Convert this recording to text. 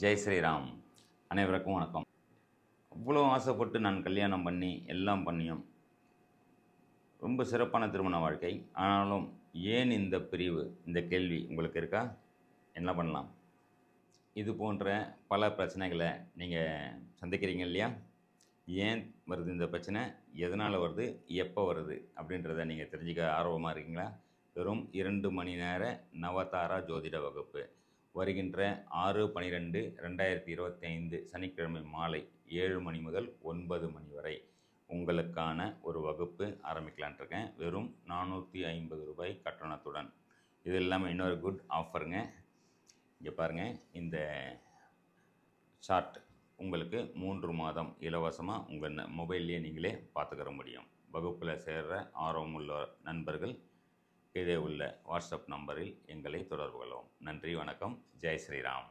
ஜெய் ஸ்ரீராம். அனைவருக்கும் வணக்கம். அவ்வளோ ஆசைப்பட்டு நான் கல்யாணம் பண்ணி எல்லாம் பண்ணியும் ரொம்ப சிறப்பான திருமண வாழ்க்கை. ஆனாலும் ஏன் இந்த பிரிவு? இந்த கேள்வி உங்களுக்கு இருக்கா? என்ன பண்ணலாம்? இது போன்ற பல பிரச்சனைகளை நீங்கள் சந்திக்கிறீங்க இல்லையா? ஏன் வருது இந்த பிரச்சனை? எதனால் வருது? எப்போ வருது? அப்படின்றத நீங்கள் தெரிஞ்சுக்க ஆர்வமாக இருக்கீங்களா? வெறும் இரண்டு மணி நேர நவதாரா ஜோதிட வகுப்பு. வருகின்ற ஆறு பனிரெண்டு ரெண்டாயிரத்தி இருபத்தி ஐந்து சனிக்கிழமை மாலை ஏழு மணி முதல் ஒன்பது மணி வரை உங்களுக்கான ஒரு வகுப்பு ஆரம்பிக்கலான் இருக்கேன். வெறும் நானூற்றி ஐம்பது ரூபாய் கட்டணத்துடன். இது இல்லாமல் இன்னொரு குட் ஆஃபருங்க இங்கே பாருங்கள் இந்த சார்ட் உங்களுக்கு மூன்று மாதம் இலவசமாக உங்கள் மொபைல்லையே நீங்களே பார்த்துக்கிற முடியும். வகுப்பில் சேர்கிற ஆர்வமுள்ள நண்பர்கள் கீழே உள்ள வாட்ஸ்அப் நம்பரில் எங்களை தொடர்பு கொள்ளவும். நன்றி வணக்கம். ஜெய் ஸ்ரீராம்.